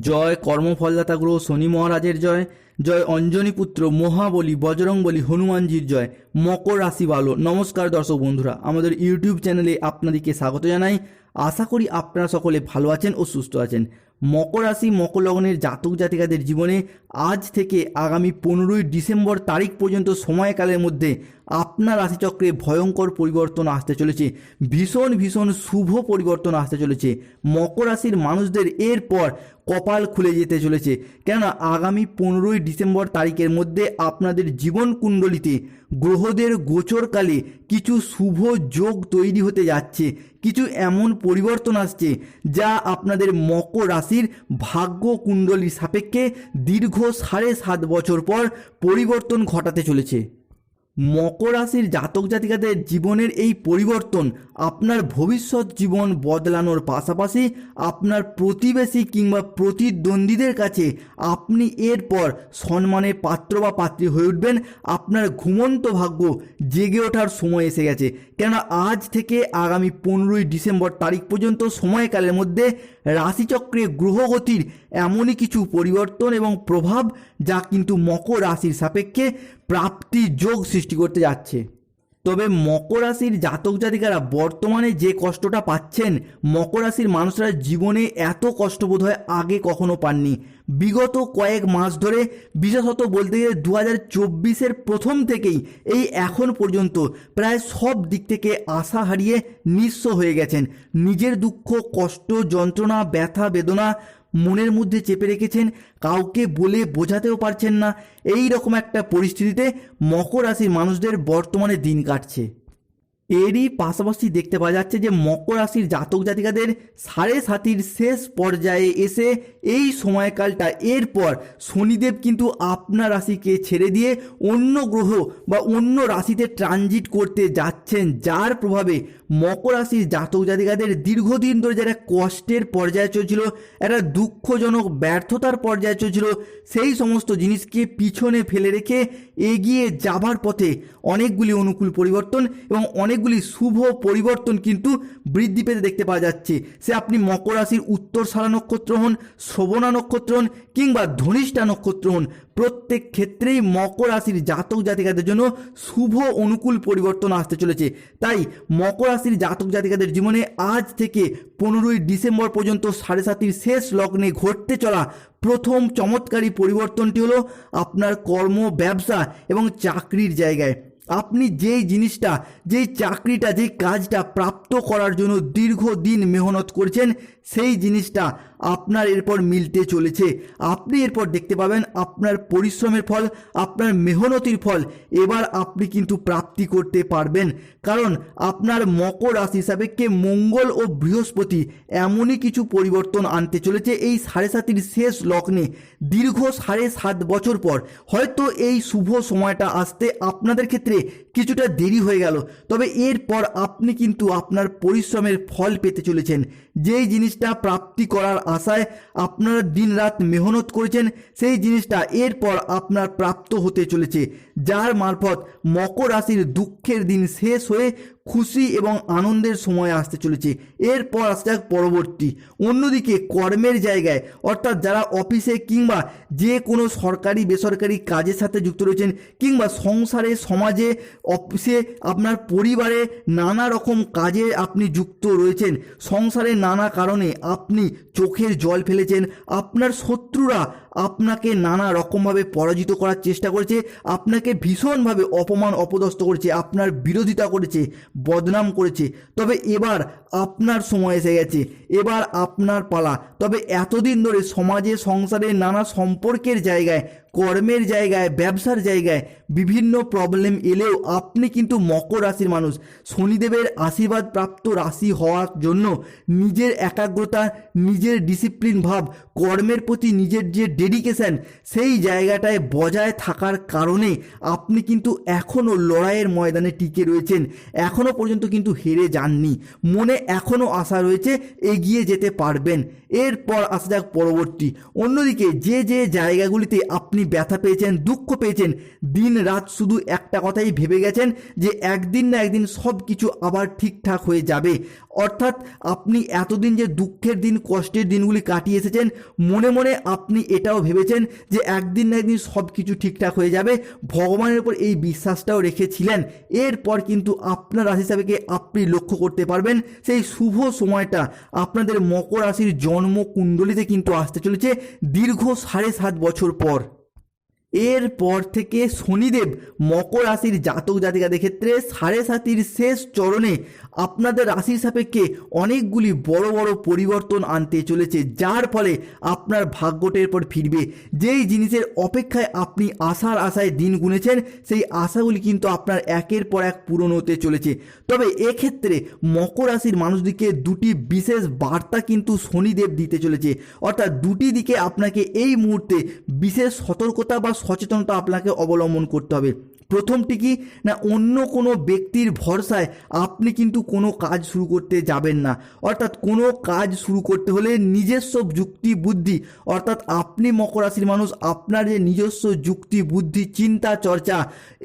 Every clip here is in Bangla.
জয় কর্মফলদাতা গ্রহ শনি মহারাজের জয় জয় অঞ্জনী পুত্র মহাবলী বজরংবলী হনুমানজির জয়, মকর রাশি ভালো নমস্কার দর্শক বন্ধুরা, আমাদের ইউটিউব চ্যানেলে আপনাদেরকে স্বাগত জানাই। আশা করি আপনারা সকলে ভালো আছেন ও সুস্থ আছেন। মকর রাশি, মকর লগ্নের জাতক জাতিকাদের জীবনে আজ থেকে আগামী পনেরোই ডিসেম্বর তারিখ পর্যন্ত সময়কালের মধ্যে আপনার রাশিচক্রে ভয়ঙ্কর পরিবর্তন আসতে চলেছে। ভীষণ ভীষণ শুভ পরিবর্তন আসতে চলেছে। মকর রাশির মানুষদের এরপর কপাল খুলে যেতে চলেছে। কেননা আগামী পনেরোই ডিসেম্বর তারিখের মধ্যে আপনাদের জীবন কুণ্ডলিতে গ্রহদের গোচরকালে কিছু শুভ যোগ তৈরি হতে যাচ্ছে। কিছু এমন পরিবর্তন আসছে যা আপনাদের মকর রাশির ভাগ্য কুণ্ডলীর সাপেক্ষে দীর্ঘ সাড়ে সাত বছর পর পরিবর্তন ঘটাতে চলেছে। মকর রাশির জাতক জাতিকাদের জীবনের এই পরিবর্তন আপনার ভবিষ্যৎ জীবন বদলানোর পাশাপাশি আপনার প্রতিবেশী কিংবা প্রতিদ্বন্দ্বীদের কাছে আপনি এরপর সম্মানের পাত্র বা পাত্রী হয়ে উঠবেন। আপনার ঘুমন্ত ভাগ্য জেগে ওঠার সময় এসে গেছে। কেননা আজ থেকে আগামী পনেরোই ডিসেম্বর তারিখ পর্যন্ত সময়কালের মধ্যে রাশিচক্রে গ্রহগতির এমনই কিছু পরিবর্তন এবং প্রভাব যা কিন্তু মকর রাশির সাপেক্ষে প্রাপ্তি যোগ সৃষ্টি করতে যাচ্ছে। তবে মকর রাশির জাতক জাতিকারা বর্তমানে যে কষ্টটা পাচ্ছেন, মকর রাশির মানুষরা জীবনে এত কষ্ট বোধ হয় আগে কখনো পাননি। বিগত কয়েক মাস ধরে, বিশেষত বলতে গেলে দু হাজার চব্বিশের প্রথম থেকেই এই এখন পর্যন্ত প্রায় সব দিক থেকে আশা হারিয়ে নিঃস্ব হয়ে গেছেন। নিজের দুঃখ, কষ্ট, যন্ত্রণা, ব্যথা, বেদনা মনের মধ্যে চেপে রেখেছেন, কাউকে বলে বোঝাতেও পারছেন না। এই রকম একটা পরিস্থিতিতে মকর রাশির মানুষদের বর্তমানে দিন কাটছে। এরই পাশাপাশি দেখতে পাওয়া যাচ্ছে যে মকর রাশির জাতক জাতিকাদের সাড়ে সাতির শেষ পর্যায়ে এসে এই সময়কালটা এরপর শনিদেব কিন্তু আপনার রাশিকে ছেড়ে দিয়ে অন্য গ্রহ বা অন্য রাশিতে ট্রানজিট করতে যাচ্ছেন, যার প্রভাবে মকর রাশির জাতক জাতিকাদের দীর্ঘদিন ধরে যারা কষ্টের পর্যায়ে চলছিল, একটা দুঃখজনক ব্যর্থতার পর্যায়ে চলছিল, সেই সমস্ত জিনিসকে পিছনে ফেলে রেখে এগিয়ে যাবার পথে অনেকগুলি অনুকূল পরিবর্তন এবং অনেকগুলি শুভ পরিবর্তন কিন্তু বৃদ্ধি পেতে দেখতে পাওয়া যাচ্ছে। সে আপনি মকর রাশির উত্তর সারা নক্ষত্র হন শ্রবণা নক্ষত্র হন কিংবা ধনিষ্ঠা নক্ষত্র হন, প্রত্যেক ক্ষেত্রেই মকর রাশির জাতক জাতিকাদের জন্য শুভ অনুকূল পরিবর্তন আসতে চলেছে। তাই মকর রাশির জাতক জাতিকাদের জীবনে আজ থেকে পনেরোই ডিসেম্বর পর্যন্ত সাড়ে সাতির শেষ লগ্নে ঘটতে চলা প্রথম চমৎকারী পরিবর্তনটি হলো আপনার কর্ম, ব্যবসা এবং চাকরির জায়গায়। আপনি যেই জিনিসটা, যেই চাকরিটা, যেই কাজটা প্রাপ্ত করার জন্য দীর্ঘদিন মেহনত করছেন, সেই জিনিসটা আপনার এরপর মিলতে চলেছে। আপনি এরপর দেখতে পাবেন আপনার পরিশ্রমের ফল, আপনার মেহনতির ফল। এবার আপনি কিন্তু প্রাপ্তি করতে পারবেন। কারণ আপনার মকর রাশি সাপেক্ষে মঙ্গল ও বৃহস্পতি এমনই কিছু পরিবর্তন আনতে চলেছে এই সাড়ে সাতির শেষ লগ্নে। দীর্ঘ সাড়ে সাত বছর পর হয়তো এই শুভ সময়টা আসতে আপনাদের ক্ষেত্রে কিছুটা দেরি হয়ে গেল। তবে এরপর আপনি কিন্তু আপনার পরিশ্রমের ফল পেতে চলেছেন। যেই জিনিসটা প্রাপ্তি করার আশায় আপনারা দিন রাত মেহনত করেছেন, সেই জিনিসটা এরপর আপনার প্রাপ্ত হতে চলেছে, যার মারফত মকর রাশির দুঃখের দিন শেষ হয়ে খুশি এবং আনন্দের সময় আসতে চলেছে। এরপর আসতে যাক পরবর্তী। অন্যদিকে কর্মের জায়গায়, অর্থাৎ যারা অফিসে কিংবা যে কোনো সরকারি, বেসরকারি কাজের সাথে যুক্ত রয়েছেন কিংবা সংসারে, সমাজে, অফিসে, আপনার পরিবারে নানা রকম কাজে আপনি যুক্ত রয়েছেন। সংসারে নানা কারণে আপনি চোখের জল ফেলেছেন। আপনার শত্রুরা আপনাকে নানা রকমভাবে পরাজিত করার চেষ্টা করেছে, আপনাকে ভীষণভাবে অপমান, অপদস্থ করেছে, আপনার বিরোধিতা করেছে, বদনাম করেছে। তবে এবার আপনার সময় এসে গেছে। এবার আপনার পালা। তবে এতদিন ধরে সমাজে, সংসারে, নানা সম্পর্কের জায়গায়, কর্মের জায়গায়, ব্যবসার জায়গায় বিভিন্ন প্রবলেম এলেও আপনি কিন্তু মকর রাশির মানুষ। শনিদেবের আশীর্বাদ প্রাপ্ত রাশি হওয়ার জন্য নিজের একাগ্রতা, নিজের ডিসিপ্লিন ভাব, কর্মের প্রতি নিজের যে ডেডিকেশন সেই জায়গাটায় বজায় থাকার কারণে আপনি কিন্তু এখনও লড়াইয়ের ময়দানে টিকে রয়েছেন। এখনও পর্যন্ত কিন্তু হেরে যাননি। মনে এখনও আশা রয়েছে এগিয়ে যেতে পারবেন। এরপর আসা যাক পরবর্তী। অন্যদিকে যে যে জায়গাগুলিতে আপনি ব্যথা পেয়েছেন, দুঃখ পেয়েছেন দিন রাত শুধু একটা কথাই ভেবে গেছেন যে একদিন না একদিন সব কিছু আবার ঠিকঠাক হয়ে যাবে। অর্থাৎ আপনি এতদিন যে দুঃখের দিন, কষ্টের দিনগুলি কাটিয়ে এসেছেন, মনে মনে আপনি এটাও ভেবেছেন যে একদিন না একদিন সব কিছু ঠিকঠাক হয়ে যাবে। ভগবানের উপর এই বিশ্বাসটাও রেখেছিলেন। এরপর কিন্তু আপনার রাশি হিসাবেকে আপনি লক্ষ্য করতে পারবেন? সেই শুভ সময়টা আপনাদের মকর রাশির জন্ম কুণ্ডলিতে কিন্তু আসতে চলেছে দীর্ঘ সাড়ে সাত বছর পর। এরপর থেকে শনিদেব মকর রাশির জাতক জাতিকাদের ক্ষেত্রে সাড়ে সাতির শেষ চরণে আপনাদের রাশির সাপেক্ষে অনেকগুলি বড় বড় পরিবর্তন আনতে চলেছে, যার ফলে আপনার ভাগ্যটের পর ফিরবে। যেই জিনিসের অপেক্ষায় আপনি আশার আশায় দিন গুনেছেন, সেই আশাগুলি কিন্তু আপনার একের পর এক পূরণ হতে চলেছে। তবে এক্ষেত্রে মকর রাশির মানুষদিকে দুটি বিশেষ বার্তা কিন্তু শনিদেব দিতে চলেছে। অর্থাৎ দুটি দিকে আপনাকে এই মুহূর্তে বিশেষ সতর্কতা বা সচেতনতা আপনাকে অবলম্বন করতে হবে। প্রথমটি কি? না, অন্য কোনো ব্যক্তির ভরসায় আপনি কিন্তু কোনো কাজ শুরু করতে যাবেন না। অর্থাৎ কোনো কাজ শুরু করতে হলে নিজস্ব যুক্তি, বুদ্ধি, অর্থাৎ আপনি মকর রাশির মানুষ, আপনার যে নিজস্ব যুক্তি, বুদ্ধি, চিন্তা, চর্চা,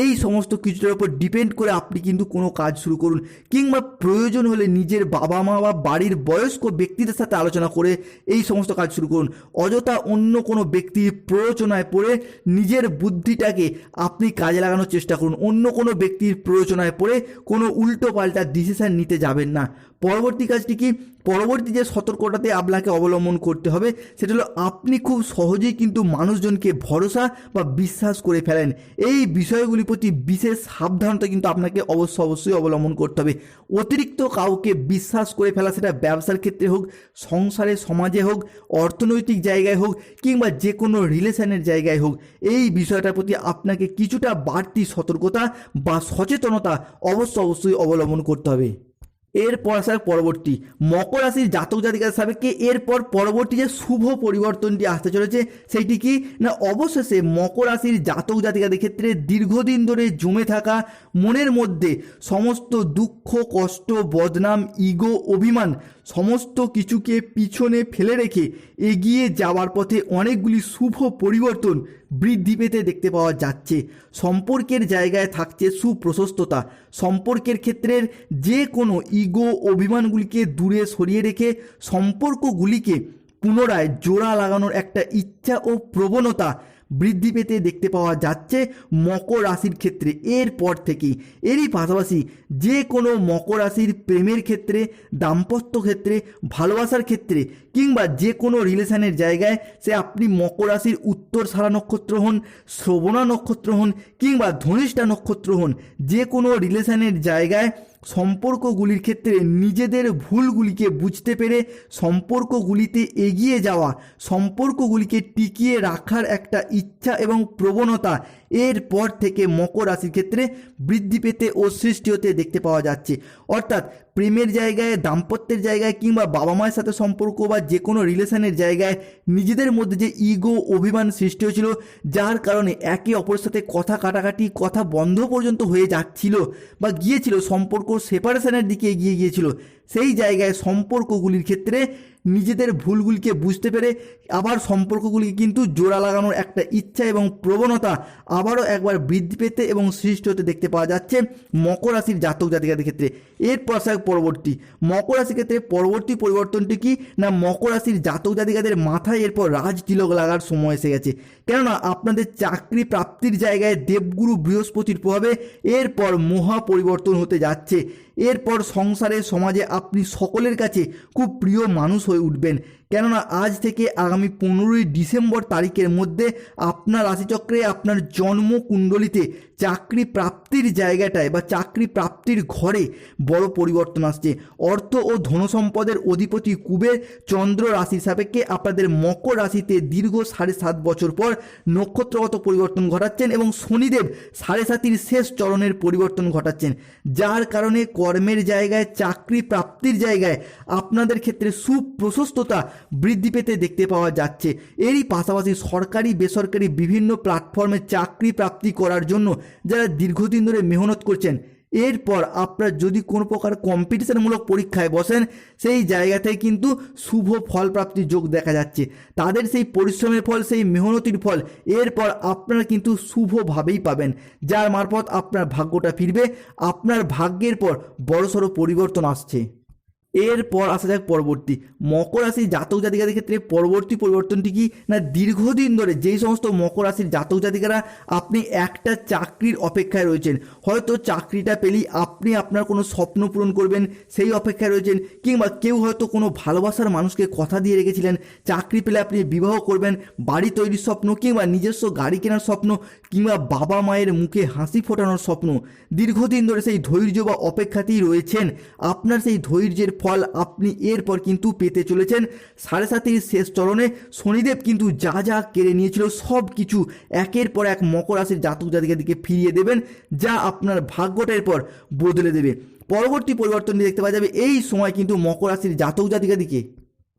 এই সমস্ত কিছুটার উপর ডিপেন্ড করে আপনি কিন্তু কোনো কাজ শুরু করুন। কিংবা প্রয়োজন হলে নিজের বাবা মা বা বাড়ির বয়স্ক ব্যক্তিদের সাথে আলোচনা করে এই সমস্ত কাজ শুরু করুন। অযথা অন্য কোনো ব্যক্তির প্ররোচনায় পড়ে নিজের বুদ্ধিটাকে আপনি কাজে লাগানোর চেষ্টা করুন। অন্য কোনো ব্যক্তির প্ররোচনায় পড়ে কোনো উল্টো পাল্টা ডিসিশন নিতে যাবেন না। পরবর্তী কাজটি কি? পরবর্তী যে সতর্কতাতে আপনাকে অবলম্বন করতে হবে, সেটা হলো আপনি খুব সহজেই কিন্তু মানুষজনকে ভরসা বা বিশ্বাস করে ফেলেন। এই বিষয়গুলির প্রতি বিশেষ সাবধানতা কিন্তু আপনাকে অবশ্য অবশ্যই অবলম্বন করতে হবে। অতিরিক্ত কাউকে বিশ্বাস করে ফেলা, সেটা ব্যবসার ক্ষেত্রে হোক, সংসারে, সমাজে হোক, অর্থনৈতিক জায়গায় হোক, কিংবা যে কোনো রিলেশনের জায়গায় হোক, এই বিষয়টার প্রতি আপনাকে কিছুটা বাড়তি সতর্কতা বা সচেতনতা অবশ্য অবশ্যই অবলম্বন করতে হবে। এরপর আসার পরবর্তী। মকর রাশির জাতক জাতিকার সাপেক্ষে এরপর পরবর্তী যে শুভ পরিবর্তনটি আসতে চলেছে, সেইটি কি? না, অবশেষে মকর রাশির জাতক জাতিকাদের ক্ষেত্রে দীর্ঘদিন ধরে জমে থাকা মনের মধ্যে সমস্ত দুঃখ, কষ্ট, বদনাম, ইগো, অভিমান সমস্ত কিছুকে পিছনে ফেলে রেখে এগিয়ে যাওয়ার পথে অনেকগুলি শুভ পরিবর্তন বৃদ্ধি পেতে দেখতে পাওয়া যাচ্ছে। সম্পর্কের জায়গায় থাকছে সুপ্রশস্ততা। সম্পর্কের ক্ষেত্রের যে কোনো ইগো অভিমানগুলিকে দূরে সরিয়ে রেখে সম্পর্কগুলিকে পুনরায় জোড়া লাগানোর একটা ইচ্ছা ও প্রবণতা বৃদ্ধি পেতে দেখতে পাওয়া যাচ্ছে মকর রাশির ক্ষেত্রে। এরপর থেকেই এরই পাশাপাশি যে কোনো মকর রাশির প্রেমের ক্ষেত্রে, দাম্পত্য ক্ষেত্রে, ভালোবাসার ক্ষেত্রে কিংবা যে কোনো রিলেশনের জায়গায় সে আপনি মকর রাশির উত্তর সারা নক্ষত্র হন, শ্রবণা নক্ষত্র হন কিংবা ধনিষ্ঠা নক্ষত্র হন, যে কোনো রিলেশনের জায়গায় সম্পর্কগুলির ক্ষেত্রে নিজেদের ভুলগুলিকে বুঝতে পেরে সম্পর্কগুলিতে এগিয়ে যাওয়া, সম্পর্কগুলিকে টিকিয়ে রাখার একটা ইচ্ছা এবং প্রবণতা এরপর থেকে মকর রাশির ক্ষেত্রে বৃদ্ধি পেতে ও সৃষ্টি হতে দেখতে পাওয়া যাচ্ছে। অর্থাৎ প্রেমের জায়গায়, দাম্পত্যের জায়গায় কিংবা বাবা মায়ের সাথে সম্পর্ক বা যে কোনো রিলেশনের জায়গায় নিজেদের মধ্যে যে ইগো, অভিমান সৃষ্টি হয়েছিল, যার কারণে একে অপরের সাথে কথা কাটাকাটি, কথা বন্ধ পর্যন্ত হয়ে যাচ্ছিল বা গিয়েছিল, সম্পর্ক সেপারেশনের দিকে এগিয়ে গিয়েছিল। সেই জায়গায় সম্পর্কগুলির ক্ষেত্রে নিজেদের ভুলগুলিকে বুঝতে পেরে আবার সম্পর্কগুলিকে কিন্তু জোড়া লাগানোর একটা ইচ্ছা এবং প্রবণতা আবারও একবার বৃদ্ধি পেতে এবং সৃষ্টি হতে দেখতে পাওয়া যাচ্ছে মকর রাশির জাতক জাতিকাদের ক্ষেত্রে। এরপর আসা পরবর্তী। মকর রাশির ক্ষেত্রে পরবর্তী পরিবর্তনটি কি? না, মকর রাশির জাতক জাতিকাদের মাথায় এরপর রাজ তিলক লাগার সময় এসে গেছে। কেননা, আপনাদের চাকরি প্রাপ্তির জায়গায় দেবগুরু বৃহস্পতির প্রভাবে এরপর মহা পরিবর্তন হতে যাচ্ছে। এরপর সংসারে, সমাজে আপনি সকলের কাছে খুব প্রিয় মানুষ হয়ে উঠবেন। কেননা আজ থেকে আগামী পনেরোই ডিসেম্বর তারিখের মধ্যে আপনার রাশিচক্রে আপনার জন্ম কুণ্ডলিতে চাকরি প্রাপ্তির জায়গাটায় বা চাকরি প্রাপ্তির ঘরে বড় পরিবর্তন আসছে। অর্থ ও ধনসম্পদের অধিপতি কুবের চন্দ্র রাশির সাপেক্ষে আপনাদের মকর রাশিতে দীর্ঘ সাড়ে সাত বছর পর নক্ষত্রগত পরিবর্তন ঘটাচ্ছেন এবং শনিদেব সাড়ে সাতির শেষ চরণের পরিবর্তন ঘটাচ্ছেন। যার কারণে কর্মের জায়গায়, চাকরি প্রাপ্তির জায়গায় আপনাদের ক্ষেত্রে সুপ্রশস্ততা বৃদ্ধি পেতে দেখতে পাওয়া যাচ্ছে। এরই পাশাপাশি সরকারি, বেসরকারি বিভিন্ন প্ল্যাটফর্মে চাকরি প্রাপ্তি করার জন্য যারা দীর্ঘদিন ধরে মেহনত করছেন, এরপর আপনার যদি কোনো প্রকার কম্পিটিশনমূলক পরীক্ষায় বসেন, সেই জায়গাতে কিন্তু শুভ ফল প্রাপ্তির যোগ দেখা যাচ্ছে। তাদের সেই পরিশ্রমের ফল, সেই মেহনতির ফল, এরপর আপনারা কিন্তু শুভভাবেই পাবেন। যার মারফত আপনার ভাগ্যটা ফিরবে, আপনার ভাগ্যের পর বড়সড় পরিবর্তন আসছে। এরপর আসা যাক পরবর্তী। মকর রাশির জাতক জাতিকাদের ক্ষেত্রে পরবর্তী পরিবর্তনটি কি? না, দীর্ঘদিন ধরে যেই সমস্ত মকর রাশির জাতক জাতিকারা আপনি একটা চাকরির অপেক্ষায় রয়েছেন, হয়তো চাকরিটা পেলেই আপনি আপনার কোনো স্বপ্ন পূরণ করবেন, সেই অপেক্ষায় রয়েছেন, কিংবা কেউ হয়তো কোনো ভালোবাসার মানুষকে কথা দিয়ে রেখেছিলেন, চাকরি পেলে আপনি বিবাহ করবেন, বাড়ি তৈরির স্বপ্ন, কিংবা নিজস্ব গাড়ি কেনার স্বপ্ন, কিংবা বাবা মায়ের মুখে হাসি ফোটানোর স্বপ্ন। দীর্ঘদিন ধরে সেই ধৈর্য বা অপেক্ষাতেই রয়েছেন, আপনার সেই ধৈর্যের ফল আপনি এরপর কিন্তু পেতে চলেছেন। সাড়ে সাতের শেষ চরণে শনিদেব কিন্তু যা যা কেড়ে নিয়েছিল সব কিছু একের পর এক মকর রাশির জাতক জাতিকার দিকে ফিরিয়ে দেবেন, যা আপনার ভাগ্যটার পর বদলে দেবে। পরবর্তী পরিবর্তনটি দেখতে পাওয়া যাবে, এই সময় কিন্তু মকর রাশির জাতক জাতিকাদিকে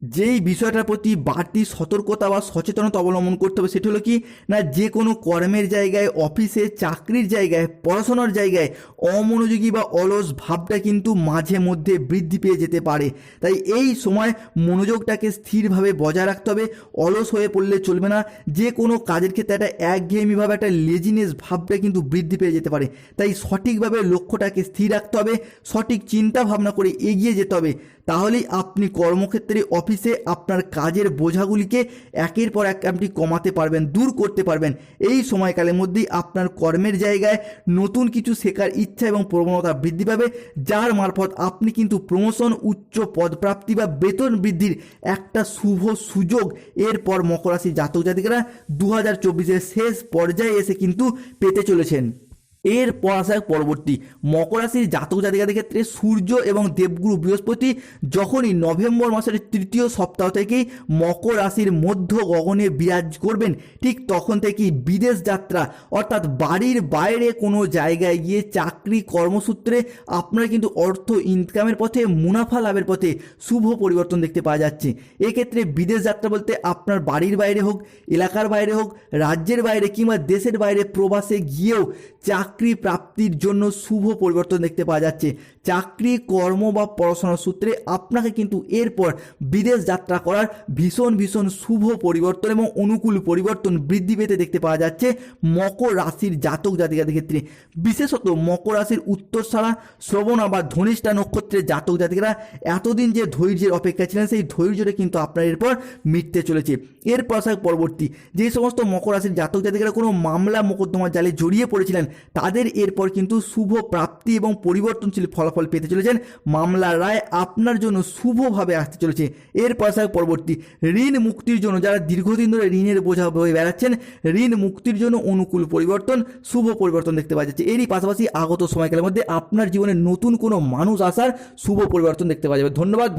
যেই বিষয়টার প্রতি বাড়তি সতর্কতা বা সচেতনতা অবলম্বন করতে হবে, সেটি হলো কি? না, যে কোনো কর্মের জায়গায়, অফিসে, চাকরির জায়গায়, পড়াশোনার জায়গায় অমনোযোগী বা অলস ভাবটা কিন্তু মাঝে মধ্যে বৃদ্ধি পেয়ে যেতে পারে। তাই এই সময় মনোযোগটাকে স্থিরভাবে বজায় রাখতে হবে। অলস হয়ে পড়লে চলবে না। যে কোনো কাজের ক্ষেত্রে একটা একঘেয়েমিভাবে একটা লেজিনেস ভাবটা কিন্তু বৃদ্ধি পেয়ে যেতে পারে। তাই সঠিকভাবে লক্ষ্যটাকে স্থির রাখতে হবে। সঠিক চিন্তা ভাবনা করে এগিয়ে যেতে হবে। তাহলেই আপনি কর্মক্ষেত্রে, অফিসে আপনার কাজের বোঝাগুলিকে একের পর এক আপনি কমাতে পারবেন, দূর করতে পারবেন। এই সময়কালের মধ্যেই আপনার কর্মের জায়গায় নতুন কিছু শেখার ইচ্ছা এবং প্রবণতা বৃদ্ধি পাবে, যার মারফত আপনি কিন্তু প্রমোশন, উচ্চ পদপ্রাপ্তি বা বেতন বৃদ্ধির একটা শুভ সুযোগ এরপর মকর রাশি জাতক জাতিকারা দু হাজার শেষ পর্যায়ে এসে কিন্তু পেতে চলেছেন। এরপর আসা পরবর্তী। মকর রাশির জাতক জাতিকাদের ক্ষেত্রে সূর্য এবং দেবগুরু বৃহস্পতি যখনই নভেম্বর মাসের তৃতীয় সপ্তাহ থেকেই মকর রাশির মধ্য গগনে বিরাজ করবেন, ঠিক তখন থেকেই বিদেশ যাত্রা অর্থাৎ বাড়ির বাইরে কোনো জায়গায় গিয়ে চাকরি কর্মসূত্রে আপনারা কিন্তু অর্থ ইনকামের পথে, মুনাফা লাভের পথে শুভ পরিবর্তন দেখতে পাওয়া যাচ্ছে। এক্ষেত্রে বিদেশ যাত্রা বলতে আপনার বাড়ির বাইরে হোক, এলাকার বাইরে হোক, রাজ্যের বাইরে কিংবা দেশের বাইরে প্রবাসে গিয়েও চাকরি প্রাপ্তির জন্য শুভ পরিবর্তন দেখতে পাওয়া যাচ্ছে। চাকরি, কর্ম বা পড়াশোনার সূত্রে আপনাকে কিন্তু এরপর বিদেশ যাত্রা করার ভীষণ ভীষণ শুভ পরিবর্তন এবং অনুকূল পরিবর্তন বৃদ্ধি পেতে দেখতে পাওয়া যাচ্ছে মকর রাশির জাতক জাতিকাদের ক্ষেত্রে। বিশেষত মকর রাশির উত্তর সারা শ্রবণা বা ধনিষ্ঠা নক্ষত্রের জাতক জাতিকারা এতদিন যে ধৈর্যের অপেক্ষা ছিলেন, সেই ধৈর্যটা কিন্তু আপনার এরপর মিটতে চলেছে। এর পাশাপাশি পরবর্তী যে সমস্ত মকর রাশির জাতক জাতিকারা কোনো মামলা, মোকদ্দমার জালে জড়িয়ে পড়েছিলেন তাদের এরপর কিন্তু শুভ প্রাপ্তি এবং পরিবর্তনশীল ফলাফল পেতে চলেছেন মামলার রায় আপনার জন্য শুভভাবে আসতে চলেছে। এর পাশাপাশি পরবর্তী ঋণ মুক্তির জন্য যারা দীর্ঘদিন ধরে ঋণের বোঝা বয়ে বেড়াচ্ছেন, ঋণ মুক্তির জন্য অনুকূল পরিবর্তন, শুভ পরিবর্তন দেখতে পাওয়া যাচ্ছে। এরই পাশাপাশি আগত সময়কালের মধ্যে আপনার জীবনে নতুন কোনো মানুষ আসার শুভ পরিবর্তন দেখতে পাওয়া যাবে। ধন্যবাদ